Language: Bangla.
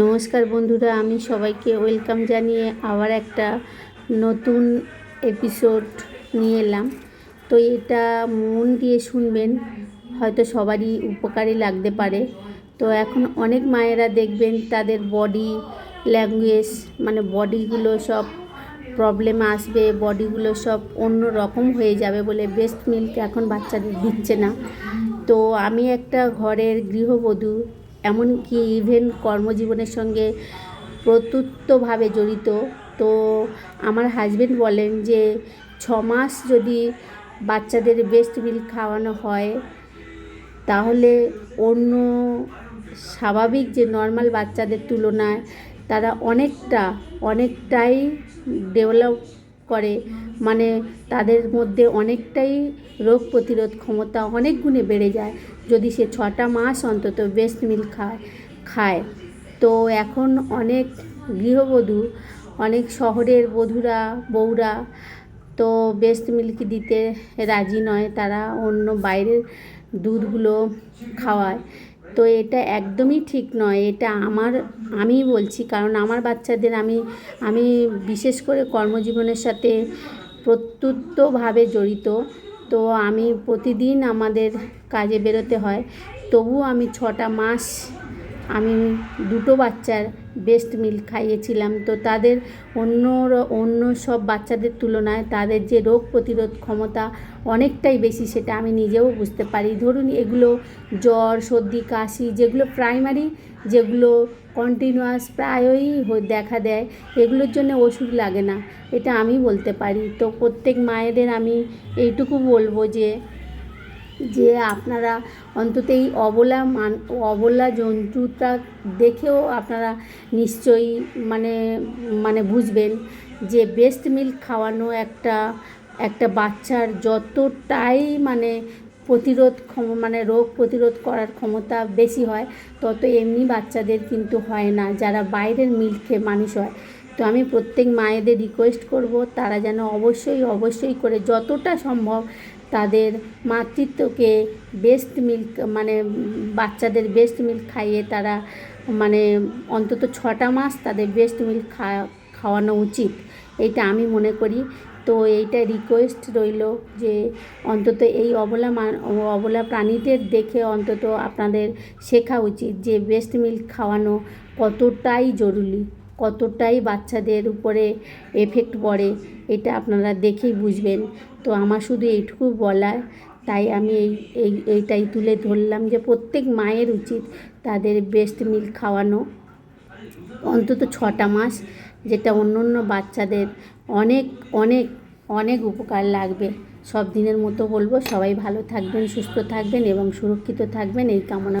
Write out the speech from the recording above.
নমস্কার বন্ধুরা, আমি সবাইকে ওয়েলকাম জানিয়ে আবার একটা নতুন এপিসোড নিয়ে এলাম। তো এটা মন দিয়ে শুনবেন, হয়তো সবারই উপকারী লাগতে পারে। তো এখন অনেক মায়েরা দেখবেন তাদের বডি ল্যাঙ্গুয়েজ মানে বডিগুলো সব প্রবলেম আসবে বডিগুলো সব অন্য রকম হয়ে যাবে বলে বেস্ট মিল্ক এখন বাচ্চাদের দিচ্ছে না। তো আমি একটা ঘরের গৃহবধূ এমনকি ইভেন কর্মজীবনের সঙ্গে প্রত্যুত্বভাবে জড়িত। তো আমার হাজবেন্ড বলেন যে, ছ মাস যদি বাচ্চাদের বেস্ট মিল খাওয়ানো হয়, তাহলে অন্য স্বাভাবিক যে নর্মাল বাচ্চাদের তুলনায় তারা অনেকটা, অনেকটাই ডেভেলপ করে। মানে তাদের মধ্যে অনেকটাই রোগ প্রতিরোধ ক্ষমতা অনেক গুণে বেড়ে যায়। যদি সে ছটা মাস অন্তত বেস্ট মিল্ক খায় খায়। তো এখন অনেক গৃহবধূ, অনেক শহরের বধূরা, বউরা তো বেস্ট মিল্ক দিতে রাজি নয়। তারা অন্য বাইরের দুধগুলো খাওয়ায়। তো এটা একদমই ঠিক নয়। এটা আমার আমি বলছি, কারণ আমার বাচ্চাদের আমি আমি বিশেষ করে কর্মজীবনের সাথে প্রত্যুত্তভাবে জড়িত। তো আমি প্রতিদিন আমাদের কাজে বেরোতে হয়। তবুও আমি ছটা মাস আমি দুটো বাচ্চার বেস্ট মিল্ক খাইয়েছিলাম। তো তাদের অন্য অন্য সব বাচ্চাদের তুলনায় তাদের যে রোগ প্রতিরোধ ক্ষমতা অনেকটাই বেশি সেটা আমি নিজেও বুঝতে পারি। ধরুন এগুলো জ্বর, সর্দি, কাশি যেগুলো প্রাইমারি যেগুলো কন্টিনিউয়াস প্রায়ই দেখা দেয়, এগুলোর জন্য ওষুধ লাগে না। এটা আমি বলতে পারি। তো প্রত্যেক মায়েদের আমি এইটুকু বলব যে যে আপনারা অন্তত এই অবলা মান, অবলা জন্তুটা দেখেও আপনারা নিশ্চয়ই মানে মানে বুঝবেন যে বেস্ট মিল্ক খাওয়ানো একটা একটা বাচ্চার যতটাই মানে প্রতিরোধ ক্ষম মানে রোগ প্রতিরোধ করার ক্ষমতা বেশি হয়, তত এমনি বাচ্চাদের কিন্তু হয় না। যারা বাইরের মিল্ক খেয়ে মানুষ হয়। তো আমি প্রত্যেক মায়েদের রিকোয়েস্ট করব, তারা যেন অবশ্যই অবশ্যই করে যতটা সম্ভব তাদের মাতৃত্বকে বেস্ট মিল্ক মানে বাচ্চাদের বেস্ট মিল্ক খাইয়ে তারা মানে অন্তত ছটা মাস তাদের বেস্ট মিল্ক খাওয়ানো উচিত। এইটা আমি মনে করি। তো এইটা রিকোয়েস্ট রইল যে অন্তত এই অবলা অবলা প্রাণীদের দেখে অন্তত আপনাদের শেখা উচিত যে বেস্ট মিল্ক খাওয়ানো কতটাই জরুরি। কতটাই বাচ্চাদের উপরে এফেক্ট পড়ে, এটা আপনারা দেখেই বুঝবেন। তো আমার শুধু এইটুকু বলার, তাই আমি এই এই, এইটাই তুলে ধরলাম যে প্রত্যেক মায়ের উচিত তাদের বেস্ট মিল খাওয়ানো। অন্তত ছটা মাস, যেটা অন্য অন্য বাচ্চাদের অনেক অনেক অনেক উপকার লাগবে। সব দিনের মতো বলব, সবাই ভালো থাকবেন, সুস্থ থাকবেন এবং সুরক্ষিত থাকবেন, এই কামনা